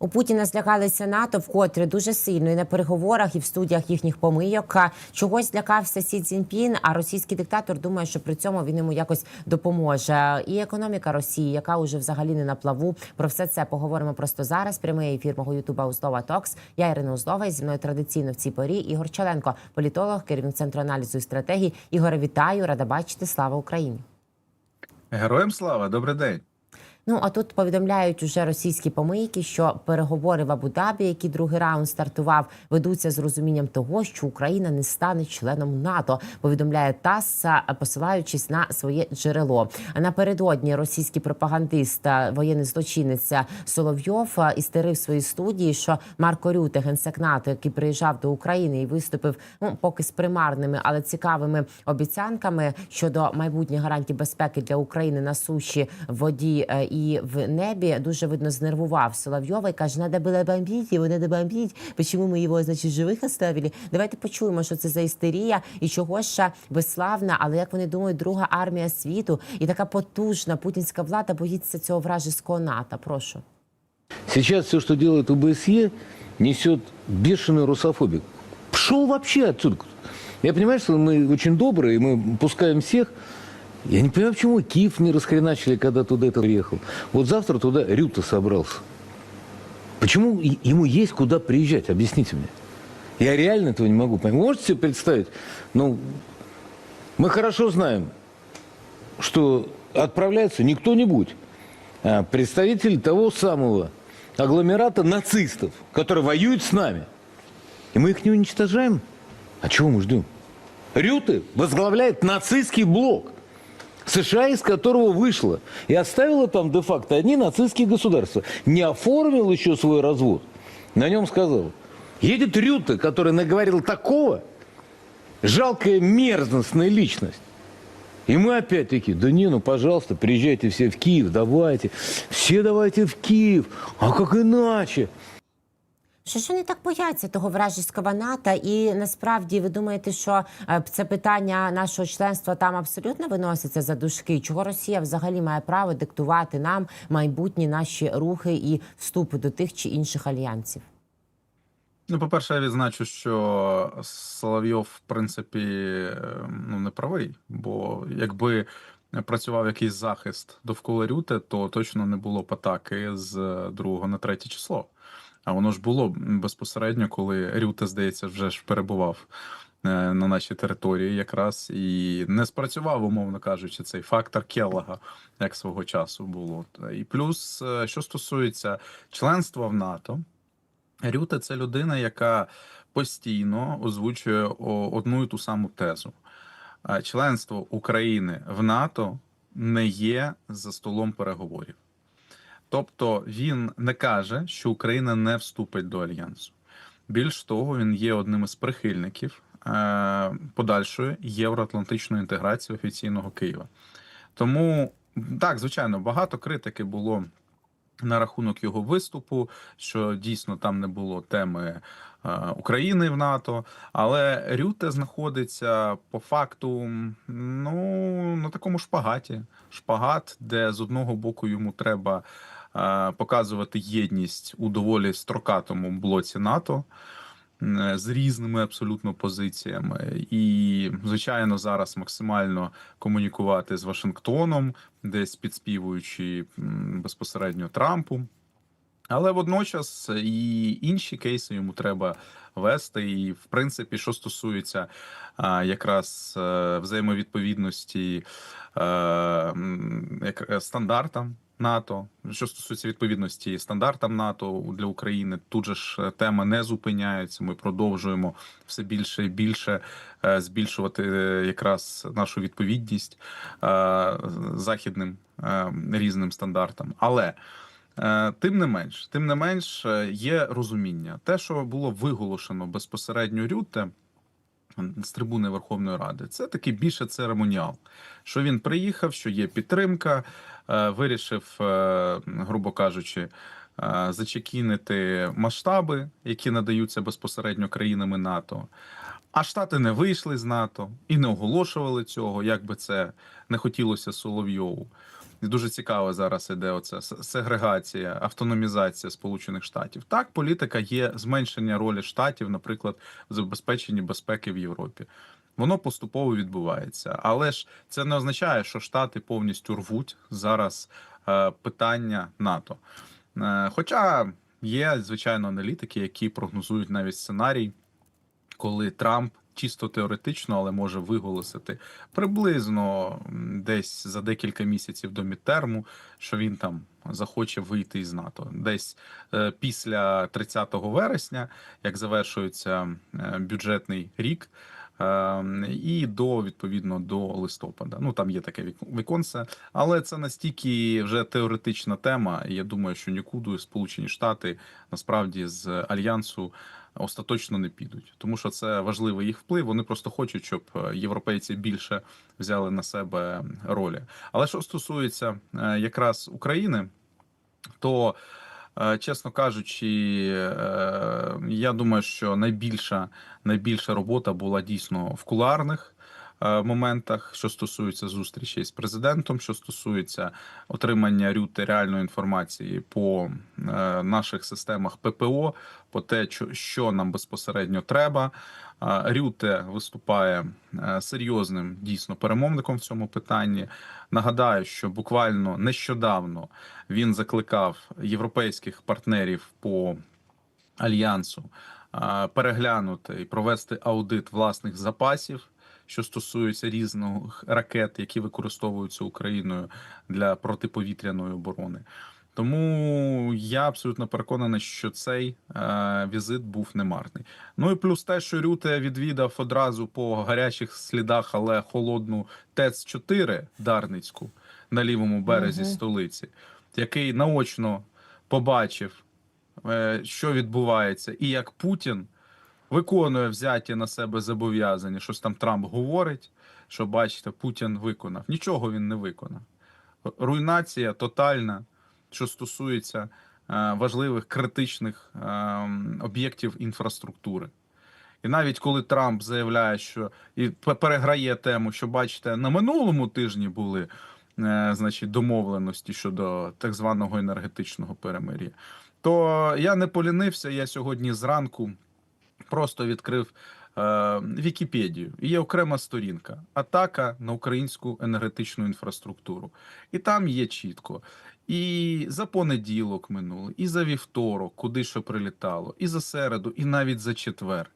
У Путіна злякалися НАТО вкотре дуже сильно і на переговорах, і в студіях їхніх помийок. Чогось злякався Сі Цзіньпін, а російський диктатор думає, що при цьому він йому якось допоможе. І економіка Росії, яка уже взагалі не на плаву. Про все це поговоримо просто зараз. Прямий ефір мого Ютуба Узлова Токс. Я Ірина Узлова і зі мною традиційно в цій порі. Ігор Чаленко, політолог, керівник центру аналізу і стратегії. Ігоре, вітаю, рада бачити. Слава Україні! Героям слава, добрий день. Ну а тут повідомляють уже російські помийки, що переговори в Абу-Дабі, які другий раунд стартував, ведуться з розумінням того, що Україна не стане членом НАТО. Повідомляє ТАСС, посилаючись на своє джерело. А напередодні російський пропагандист, воєнний злочинець Соловйов істерив в своїй студії, що Марко Рюте, генсек НАТО, який приїжджав до України і виступив ну поки з примарними, але цікавими обіцянками щодо майбутніх гарантій безпеки для України на суші, воді е, і в небі, дуже видно знервував Соловйова і каже: надо було бомбити, його надо бомбити. Почему ми його значить живих оставили? Давайте почуємо, що це за істерія і чого ще безславна, але як вони думають, друга армія світу і така потужна путінська влада боїться цього вражеського НАТО. Прошу. Сейчас все, что делает ОБСЕ, несет бешеный русофобик. Пшел вообще отсюда. Я понимаю, что мы очень добрые, и мы пускаем всех. Я не понимаю, почему Киев не расхреначили, когда туда это приехал. Вот завтра туда Рюта собрался. Почему ему есть куда приезжать? Объясните мне. Я реально этого не могу понять. Вы можете себе представить? Ну, мы хорошо знаем, что отправляется не кто-нибудь, а представитель того самого агломерата нацистов, который воюет с нами. И мы их не уничтожаем? А чего мы ждем? Рюты возглавляет нацистский блок, США из которого вышла и оставила там де-факто одни нацистские государства. Не оформил еще свой развод. На нем сказал, едет Рюта, который наговорил такого, жалкая мерзностная личность. И мы опять таки, да не, ну пожалуйста, приезжайте все в Киев, давайте. Все давайте в Киев. А как иначе? Що ж вони так бояться того вражеського НАТО? І насправді ви думаєте, що е, це питання нашого членства там абсолютно виноситься за дужки? Чого Росія взагалі має право диктувати нам майбутні наші рухи і вступи до тих чи інших альянсів? Ну, по-перше, я відзначу, що Соловйов, в принципі, е, ну, не правий, бо якби працював якийсь захист довкола Рюти, то точно не було б атаки з 2 на 3 число. А воно ж було безпосередньо, коли Рюте, здається, вже ж перебував е, на нашій території якраз і не спрацював, умовно кажучи, цей фактор Келлага, як свого часу було. І плюс, е, що стосується членства в НАТО, Рюте це людина, яка постійно озвучує одну і ту саму тезу. Членство України в НАТО не є за столом переговорів. Тобто він не каже, що Україна не вступить до альянсу. Більш того, він є одним із прихильників е, подальшої євроатлантичної інтеграції офіційного Києва. Тому так, звичайно, багато критики було на рахунок його виступу, що дійсно там не було теми е, України в НАТО. Але Рюте знаходиться по факту ну, на такому шпагаті. Шпагат, де з одного боку йому треба показувати єдність у доволі строкатому блоці НАТО. е, З різними абсолютно позиціями, і звичайно зараз максимально комунікувати з Вашингтоном, десь підспівуючи безпосередньо Трампу. Але водночас і інші кейси йому треба вести. І, в принципі, що стосується а, якраз е, взаємовідповідності е, м, як, е, стандартам НАТО, що стосується відповідності стандартам НАТО для України, тут же ж е, тема не зупиняється. Ми продовжуємо все більше і більше е, збільшувати е, якраз нашу відповідність західним різним стандартам. Але Тим не менш, тим не менш, є розуміння. Те, що було виголошено безпосередньо Рютте з трибуни Верховної Ради, це такий більше церемоніал. Що він приїхав, що є підтримка, е, вирішив, е, грубо кажучи, е, зачекінити масштаби, які надаються безпосередньо країнами НАТО. А Штати не вийшли з НАТО і не оголошували цього, як би це не хотілося Соловйову. І дуже цікаво зараз іде оця сегрегація, автономізація Сполучених Штатів. Так, політика є зменшення ролі штатів, наприклад, в забезпеченні безпеки в Європі. Воно поступово відбувається, але ж це не означає, що Штати повністю рвуть зараз е, питання НАТО. Е, хоча є звичайно аналітики, які прогнозують навіть сценарій, коли Трамп чисто теоретично, але може виголосити приблизно десь за декілька місяців до мідтерму, що він там захоче вийти із НАТО. Десь е, після 30 вересня, як завершується е, бюджетний рік. Е, І до відповідно до листопада. Ну там є таке вік- віконце, але це настільки вже теоретична тема. Я думаю, що нікуди Сполучені Штати насправді з альянсу остаточно не підуть, тому що це важливий їх вплив. Вони просто хочуть, щоб е, європейці більше взяли на себе ролі. Але що стосується е, якраз України, то чесно кажучи, е, я думаю, що найбільша найбільша робота була дійсно в кулуарних е, моментах, що стосується зустрічей з президентом, що стосується отримання рюти реальної інформації по е, наших системах ППО, по те, що нам безпосередньо треба. Рюте виступає е, серйозним дійсно перемовником в цьому питанні. Нагадаю, що буквально нещодавно він закликав європейських партнерів по альянсу е, переглянути і провести аудит власних запасів, що стосується різних ракет, які використовуються Україною для протиповітряної оборони. Тому я абсолютно переконаний, що цей е, візит був немарний. Ну і плюс те, що Рюте відвідав одразу по гарячих слідах, але холодну ТЕЦ-4 Дарницьку на лівому березі Мгм. столиці, який наочно побачив, е, що відбувається, і як Путін виконує взяті на себе зобов'язання. Щось там Трамп говорить, що бачите, Путін виконав. Нічого він не виконав. Руйнація тотальна, що стосується е, важливих критичних е, об'єктів інфраструктури. І навіть коли Трамп заявляє, що і переграє тему, що бачите, на минулому тижні були е, значить, домовленості щодо так званого енергетичного перемир'я, то я не полінився. Я сьогодні зранку просто відкрив Вікіпедію. І є окрема сторінка атака на українську енергетичну інфраструктуру. І там є чітко. І за понеділок минулий, і за вівторок, куди що прилітало, і за середу, і навіть за четвер.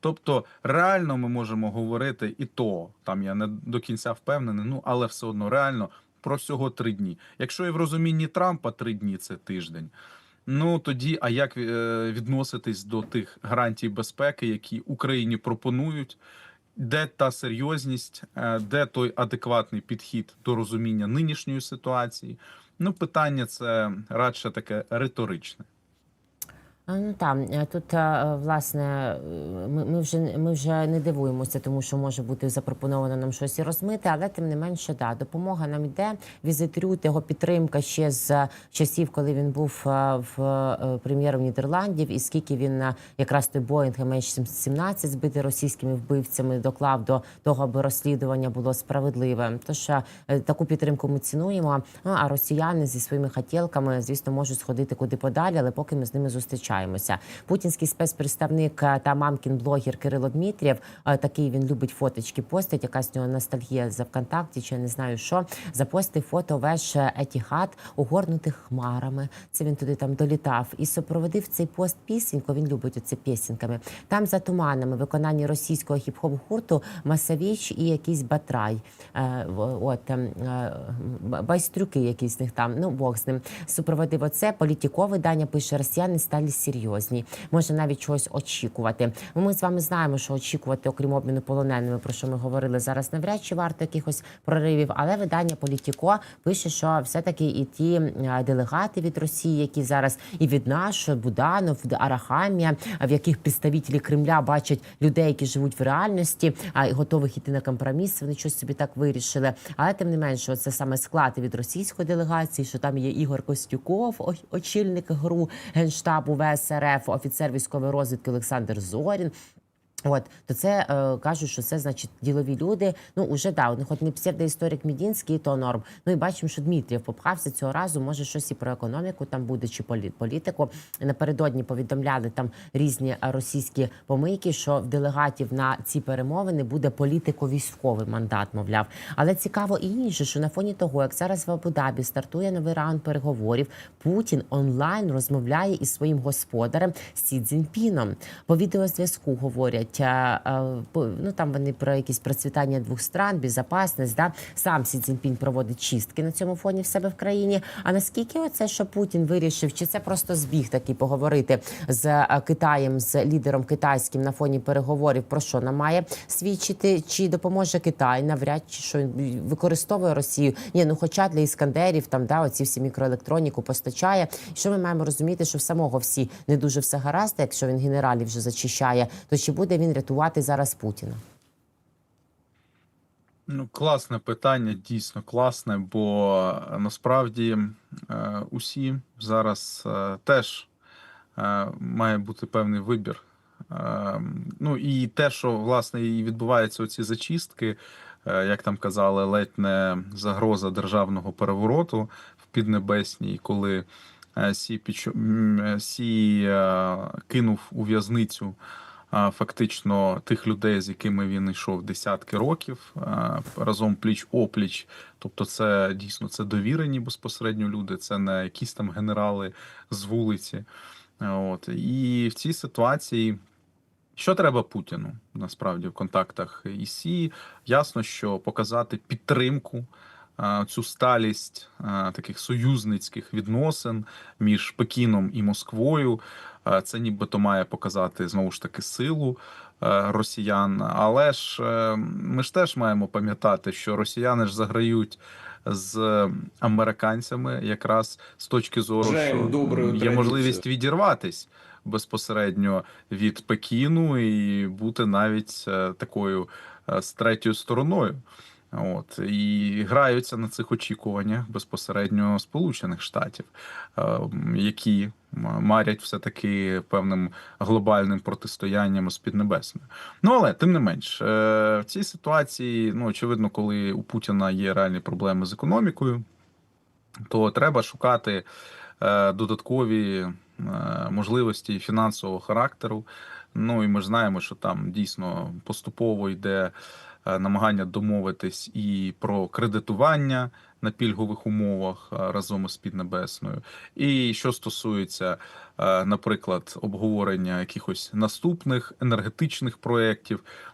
Тобто, реально ми можемо говорити, і то там я не до кінця впевнений, ну але все одно реально про всього три дні. Якщо і в розумінні Трампа три дні це тиждень. Ну тоді, а як е, відноситись до тих гарантій безпеки, які Україні пропонують? Де та серйозність, е, де той адекватний підхід до розуміння нинішньої ситуації? Ну, питання це радше таке риторичне. Ну там тут е, власне е, ми, ми вже ми вже не дивуємося, тому що може бути запропоновано нам щось і розмити, але тим не менше, да, допомога нам йде. Візит Рют, його підтримка ще з часів, коли він був е, в е, прем'єром Нідерландів, і скільки він е, якраз той Боїнг MH17 збитий російськими вбивцями доклав до того, аби розслідування було справедливе. Тож е, таку підтримку ми цінуємо. Ну а росіяни зі своїми хотілками, звісно, можуть сходити куди подалі, але поки ми з ними зустрічаємося. Путінський спецпредставник е, та мамкін блогер Кирило Дмитрієв, е, такий він любить фоточки постить, якась нього ностальгія за ВКонтакті, чи не знаю що. Запостив фото веш Етіхат, огорнутих хмарами. Це він туди там долітав і супроводив цей пост пісеньку. Він любить оце пісеньками. Там за туманами виконання російського хіп-хоп гурту Масавіч і якийсь батрай. Е, От ем, е, байстрюки якісь них там. Ну бог з ним супроводив оце. Політіко видання пише росіяни стали серйозні. Може навіть чогось очікувати. Ми з вами знаємо, що очікувати, окрім обміну полоненими, про що ми говорили зараз. Навряд чи варто якихось проривів, але видання Політіко пише, що все-таки і ті делегати від Росії, які зараз і від наш Буданов, Арахамія, в яких представителі Кремля бачать людей, які живуть в реальності, а й готових іти на компроміс. Вони щось собі так вирішили. Але тим не менше, це саме склад від російської делегації, що там є Ігор Костюков, очільник ГРУ генштабу ВСРФ, офіцер військової розвідки Олександр Зорін. От то це е, кажуть, що це значить ділові люди. Ну уже да, хоч не псевдоісторик Мідінський, то норм. Ну і бачимо, що Дмитрієв попхався цього разу. Може щось і про економіку там буде, чи полі- політику. Напередодні повідомляли там різні російські помийки, що в делегатів на ці перемовини буде політико-військовий мандат, мовляв. Але цікаво і інше, що на фоні того, як зараз в Абу-Дабі стартує новий раунд переговорів, Путін онлайн розмовляє із своїм господарем Сі Цзіньпіном. По відеозв'язку говорять, е, ну там вони про якісь процвітання двох стран, безпечність, да сам Сі Цзіньпін проводить чистки на цьому фоні в себе в країні. А наскільки оце, що Путін вирішив, чи це просто збіг такий поговорити з Китаєм, з лідером китайським на фоні переговорів, про що нам має свідчити, чи допоможе Китай? Навряд чи що використовує Росію. Ні, ну хоча для іскандерів там да, оці всі мікроелектроніку постачає. Що ми маємо розуміти, що в самого всі не дуже все гаразд, якщо він генералів вже зачищає, то чи буде він рятувати зараз Путіна? Ну, класне питання, дійсно класне, бо е, насправді е, усі зараз е, теж має бути певний вибір. Ну і те, що власне і відбуваються оці зачистки, як там казали, ледь не загроза державного перевороту в Піднебесній, коли Сі, Сі кинув у в'язницю фактично тих людей, з якими він йшов десятки років, разом пліч опліч. Тобто, це дійсно це довірені безпосередньо люди, це не якісь там генерали з вулиці. От і в цій ситуації. Що треба Путіну насправді в контактах із Сі? Ясно, що показати підтримку, цю сталість таких союзницьких відносин між Пекіном і Москвою. Це нібито має показати знову ж таки силу е, росіян. Але ж е, ми ж теж маємо пам'ятати, що росіяни ж заграють з американцями якраз з точки зору, що є можливість відірватись безпосередньо від Пекіну і бути навіть е, такою е, з третьою стороною. От і граються на цих очікуваннях безпосередньо Сполучених Штатів, е, які марять все таки певним глобальним протистоянням з Піднебесною. Ну але тим не менш, е, в цій ситуації, ну очевидно, коли у Путіна є реальні проблеми з економікою, то треба шукати е, додаткові е, можливості фінансового характеру. Ну і ми знаємо, що там дійсно поступово йде намагання домовитись і про кредитування на пільгових умовах е, разом із Піднебесною. І що стосується, е, наприклад, обговорення якихось наступних енергетичних проєктів, е,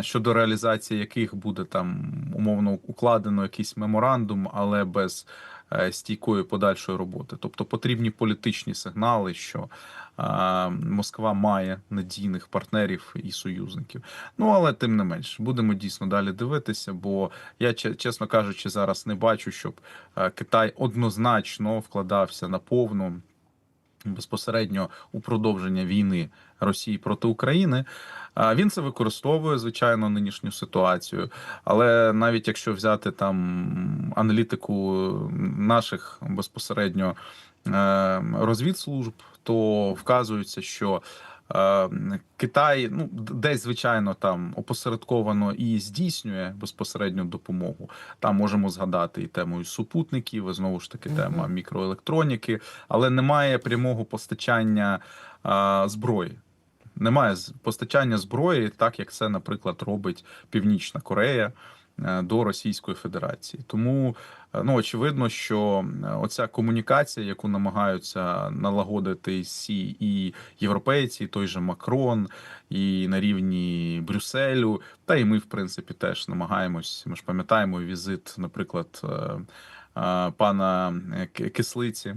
щодо реалізації яких буде там умовно укладено якийсь меморандум, але без е, стійкої подальшої роботи. Тобто потрібні політичні сигнали, що е, Москва має надійних партнерів і союзників. Ну але тим не менш, будемо дійсно далі дивитися, бо я че- чесно кажучи, зараз не бачу, щоб е, Китай однозначно вкладався на повну безпосередньо у продовження війни Росії проти України. Він це використовує звичайно нинішню ситуацію, але навіть якщо взяти там аналітику наших безпосередньо е, розвідслужб, то вказується, що Китай ну десь звичайно там опосередковано і здійснює безпосередню допомогу. Там можемо згадати і тему супутників, і знову ж таки тема мікроелектроніки, але немає прямого постачання е, зброї. Немає постачання зброї, так як це, наприклад, робить Північна Корея е, до Російської Федерації. Тому е, ну очевидно, що е, оця комунікація, яку намагаються налагодити Сі і європейці, і той же Макрон, і на рівні Брюсселю, та і ми, в принципі, теж намагаємось. Ми ж пам'ятаємо візит, наприклад, е, е, пана е, Кислиці.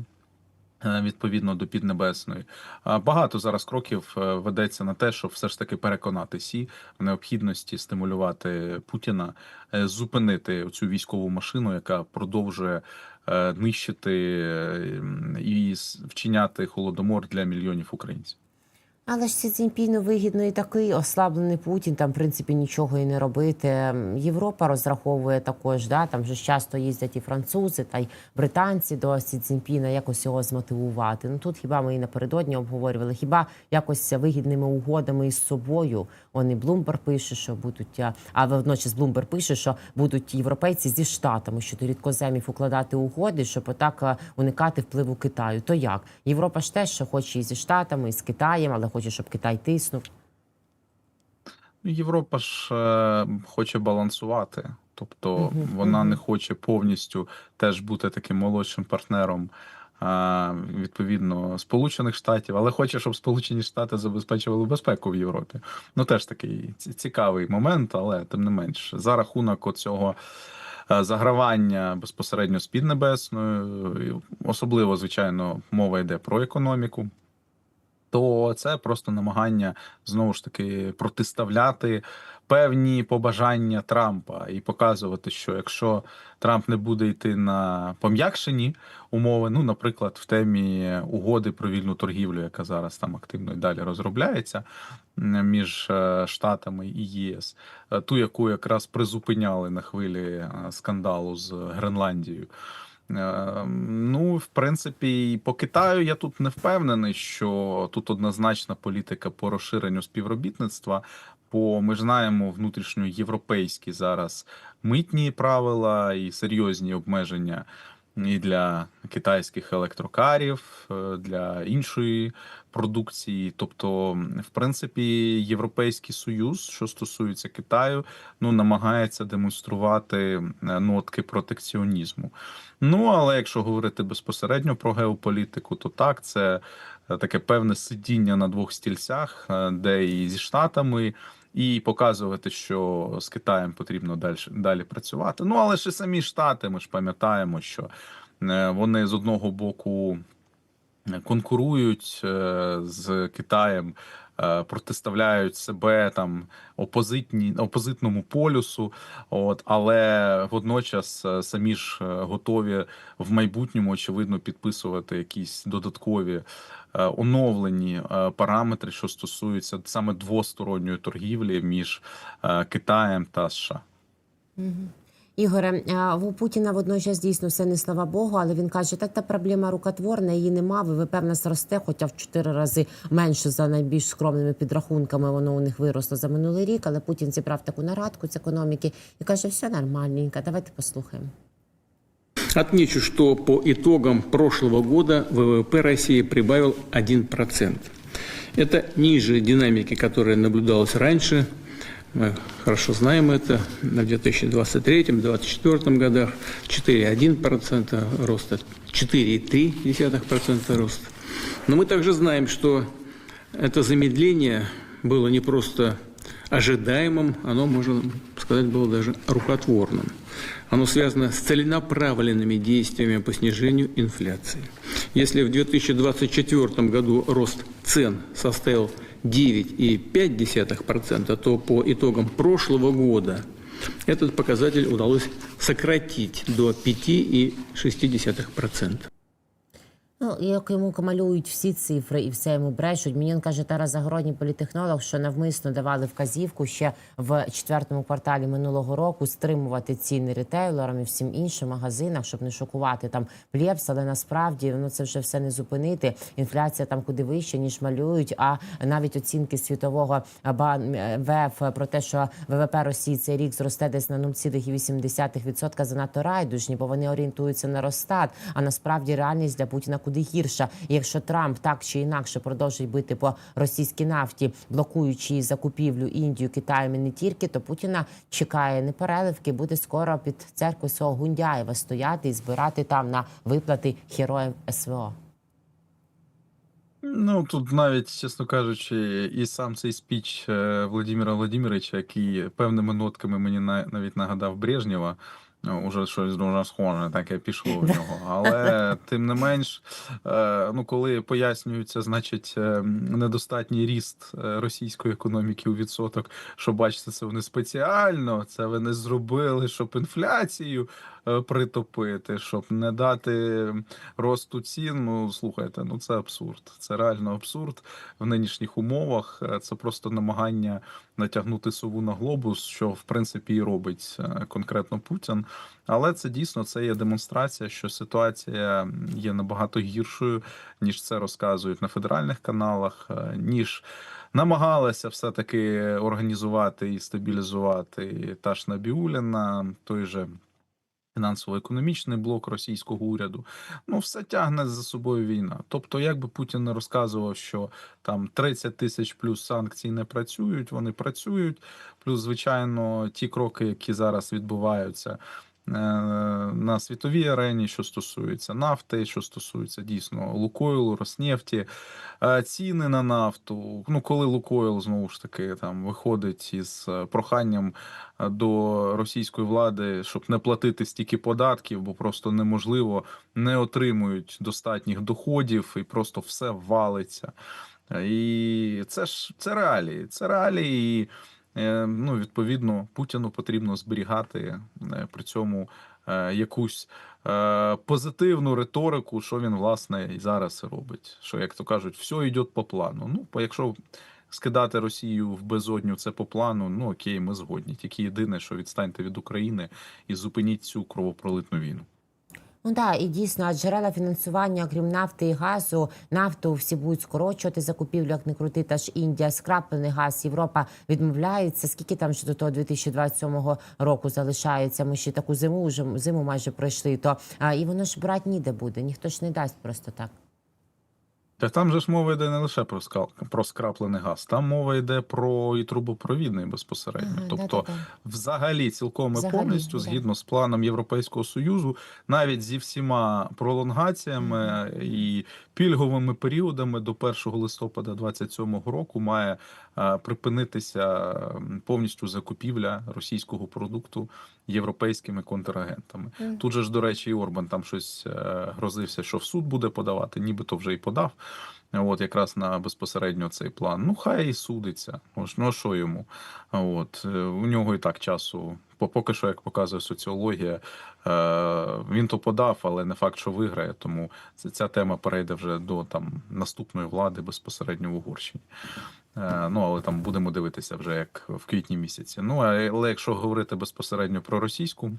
Е, Відповідно до Піднебесної, багато зараз кроків е, ведеться на те, щоб все ж таки переконати сі в необхідності стимулювати Путіна, е, зупинити цю військову машину, яка продовжує нищити і вчиняти холодомор для мільйонів українців. Але ж Сі Цзіньпіну вигідно і такий ослаблений Путін, там в принципі нічого і не робити. Європа розраховує також, да там же ж часто їздять і французи, та й британці до Сі Цзіньпіна якось його змотивувати. Ну тут хіба ми і напередодні обговорювали, хіба якось вигідними угодами із собою. Он і Блумберг пише, що будуть, а- а водночас Блумберг пише, що будуть європейці зі штатами щодо рідкоземів укладати угоди, щоб отак е, уникати впливу Китаю. То як Європа ж теж що хоче і зі штатами, і з Китаєм, але хоче, щоб Китай тиснув. Ну, Європа ж е, хоче балансувати, тобто Мгм, вона мгм. не хоче повністю теж бути таким молодшим партнером. е, Відповідно, Сполучених Штатів, але хоче, щоб Сполучені Штати забезпечували безпеку в Європі. Ну теж такий цікавий момент, але тим не менш, за рахунок оцього е, загравання безпосередньо з Піднебесною, особливо, звичайно, мова йде про економіку то це просто намагання знову ж таки протиставляти певні побажання Трампа і показувати, що якщо Трамп не буде йти на пом'якшені умови, ну, наприклад, в темі угоди про вільну торгівлю, яка зараз там активно і далі розробляється між е, Штатами і ЄС, е, ту, яку якраз призупиняли на хвилі е, скандалу з Гренландією. Е, Ну, в принципі, і по Китаю я тут не впевнений, що тут однозначна політика по розширенню співробітництва. Бо ми знаємо внутрішньоєвропейські зараз митні правила і серйозні обмеження і для китайських електрокарів, е, для іншої продукції. Тобто, в принципі, Європейський Союз, що стосується Китаю, ну намагається демонструвати нотки протекціонізму. Ну, але якщо говорити безпосередньо про геополітику, то так, це е, таке певне сидіння на двох стільцях, е, де і зі Штатами, і показувати, що з Китаєм потрібно далі, далі працювати. Ну, але ж і самі Штати, ми ж пам'ятаємо, що е, вони з одного боку конкурують е, з Китаєм, е, протиставляють себе там опозитні опозитному полюсу. От але водночас е, самі ж готові в майбутньому очевидно підписувати якісь додаткові оновлені параметри, що стосуються саме двосторонньої торгівлі між Китаєм та США. Ігоре, у Путіна водночас дійсно все не слава Богу, але він каже, та та проблема рукотворна, її нема. ВВП в нас росте, хоча в чотири рази менше за найбільш скромними підрахунками. Воно у них виросло за минулий рік. Але Путін зібрав таку нарадку з економіки і каже, все нормальненько. Давайте послухаємо. Отмечу, что по итогам прошлого года ВВП России прибавил 1%. Это ниже динамики, которая наблюдалась раньше. Мы хорошо знаем это. В 2023-2024 годах 4,1% роста, 4,3% роста. Но мы также знаем, что это замедление было не просто ожидаемым, оно, можно сказать, было даже рукотворным. Оно связано с целенаправленными действиями по снижению инфляции. Если в 2024 году рост цен составил 9,5%, то по итогам прошлого года этот показатель удалось сократить до 5,6%. Ну, як йому малюють всі цифри і все йому брешуть. Мені каже Тарас Загородній політехнолог, що навмисно давали вказівку ще в четвертому кварталі минулого року стримувати ціни ретейлерам і всім іншим магазинах, щоб не шокувати там плєпс, але насправді ну це вже все не зупинити. Інфляція там куди вище, ніж малюють. А навіть оцінки світового ВФ про те, що ВВП Росії цей рік зросте десь на 0,8% занадто райдужні, бо вони орієнтуються на Росстат. А насправді реальність для Путіна куди гірша. І якщо Трамп так чи інакше продовжить бити по російській нафті, блокуючи закупівлю Індію, Китаєм і не тільки, то Путіна чекає не переливки, буде скоро під церквою свого Гундяєва стояти і збирати там на виплати героям СВО. Ну тут навіть, чесно кажучи, і сам цей спіч е, Володимира Володимировича, який певними нотками мені на- навіть нагадав Брежнєва, Уже щось дуже схоже, таке пішло в нього. Але тим не менш, е, ну коли пояснюється, значить, е, недостатній ріст е, російської економіки у відсоток, що бачите, це вони спеціально, це вони зробили, щоб інфляцію притопити, щоб не дати росту цін. Ну слухайте, ну це абсурд. Це реально абсурд в нинішніх умовах. Е, Це просто намагання натягнути сову на глобус, що в принципі і робить е, конкретно Путін. Але це дійсно це є демонстрація, що ситуація є набагато гіршою, ніж це розказують на федеральних каналах, е, ніж намагалася все-таки організувати і стабілізувати та ж Набіуліна, той же фінансово-економічний блок російського уряду. Ну, все тягне за собою війна. Тобто, якби Путін не розказував, що там 30 тисяч плюс санкцій не працюють, вони працюють. Плюс, звичайно, ті кроки, які зараз відбуваються. Е, На світовій арені, що стосується нафти, що стосується дійсно Лукойлу, Роснефті, е, ціни на нафту. Ну, коли Лукойл знову ж таки там виходить із е, проханням до російської влади, щоб не платити стільки податків, бо просто неможливо, не отримують достатніх доходів і просто все валиться. І це ж це реалії. Це реалії. Е, ну, відповідно, Путіну потрібно зберігати е, при цьому е, якусь позитивну риторику, що він власне і зараз робить. Що, як то кажуть, все йде по плану. Ну, по- якщо скидати Росію в безодню, це по плану. Ну окей, ми згодні. Тільки єдине, що відстаньте від України і зупиніть цю кровопролитну війну. Ну так, і дійсно, а джерела фінансування, крім нафти і газу, нафту всі будуть скорочувати закупівлю, як не крути, та ж Індія, скраплений газ, Європа відмовляється. Скільки там ще до того 2027 року залишається? Ми ще таку зиму вже зиму майже пройшли. То а, і воно ж брати ніде буде. Ніхто ж не дасть просто так. Та там же ж мова йде не лише про скал про скраплений газ, там мова йде про і трубопровідний безпосередньо. Ага, тобто, да-да-да. взагалі, цілком і повністю, да. згідно з планом Європейського союзу, навіть зі всіма пролонгаціями і пільговими періодами до 1 листопада 2027 року має припинитися повністю закупівля російського продукту європейськими контрагентами. Мгм. Тут же ж, до речі, і Орбан там щось е, грозився, що в суд буде подавати, нібито вже і подав. От якраз на безпосередньо цей план. Ну, хай і судиться. Ну, що йому? От е, у нього і так часу. по- Поки що, як показує соціологія, е, він то подав, але не факт, що виграє. Тому ця, тема перейде вже до там наступної влади безпосередньо в Угорщині. Е, Ну, але там будемо дивитися вже як в квітні місяці. Ну, але якщо говорити безпосередньо про російську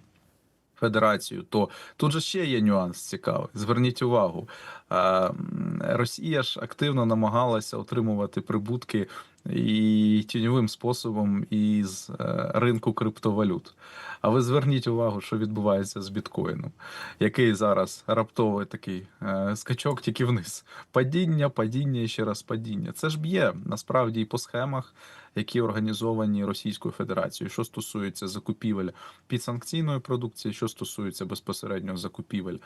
Федерацію, то тут же ще є нюанс цікавий. Зверніть увагу, е, Росія ж активно намагалася отримувати прибутки і тіньовим способом із е, ринку криптовалют. А ви зверніть увагу, що відбувається з біткоїном, який зараз раптовий такий е, скачок тільки вниз. Падіння, падіння і ще раз падіння. Це ж б'є насправді і по схемах, які організовані Російською Федерацією, що стосується закупівель підсанкційної продукції, що стосується безпосередньо закупівель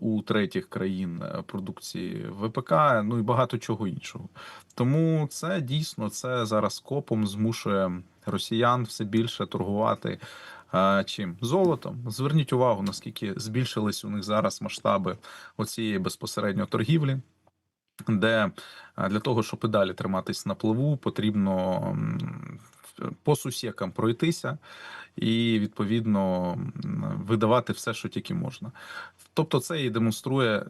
у третіх країн е, продукції ВПК, ну і багато чого іншого. Тому це дійсно це зараз копом змушує росіян все більше торгувати. е, Чим золотом зверніть увагу, наскільки збільшились у них зараз масштаби оцієї безпосередньо торгівлі, де е, для того, щоб і далі триматись на плаву, потрібно по сусікам пройтися і відповідно видавати все, що тільки можна. Тобто, це і демонструє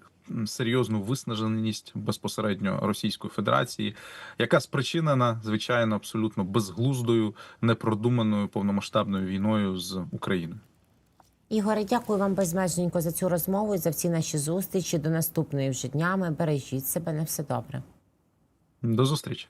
серйозну виснаженість безпосередньо Російської Федерації, яка спричинена звичайно абсолютно безглуздою, непродуманою повномасштабною війною з Україною. Ігоре, дякую вам безмежненько за цю розмову і за всі наші зустрічі. До наступної вже днями. Бережіть себе на все добре. До зустрічі.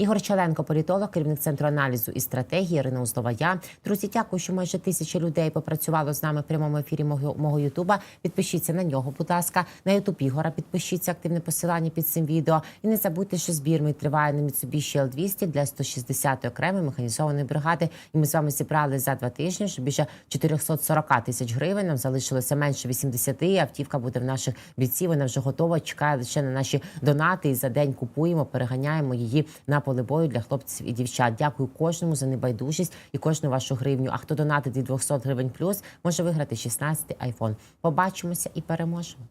Ігор Чаленко, політолог, керівник центру аналізу і стратегії Ірина Узлова. Я друзі, дякую, що майже тисяча людей попрацювало з нами в прямому ефірі мого, мого Ютуба. Підпишіться на нього, будь ласка. На Ютуб Ігора підпишіться активне посилання під цим відео. І не забудьте, що збір мій триває на Mitsubishi L200 для 160-ї окремої механізованої бригади. І ми з вами зібрали за два тижні, що більше 440 тисяч гривень. Нам залишилося менше 80. Автівка буде в наших бійців. Вона вже готова. Чекає лише на наші донати. І за день купуємо, переганяємо її на поле бою для хлопців і дівчат. Дякую кожному за небайдужість і кожну вашу гривню. А хто донатить від 200 гривень плюс, може виграти 16 айфон. Побачимося і переможемо.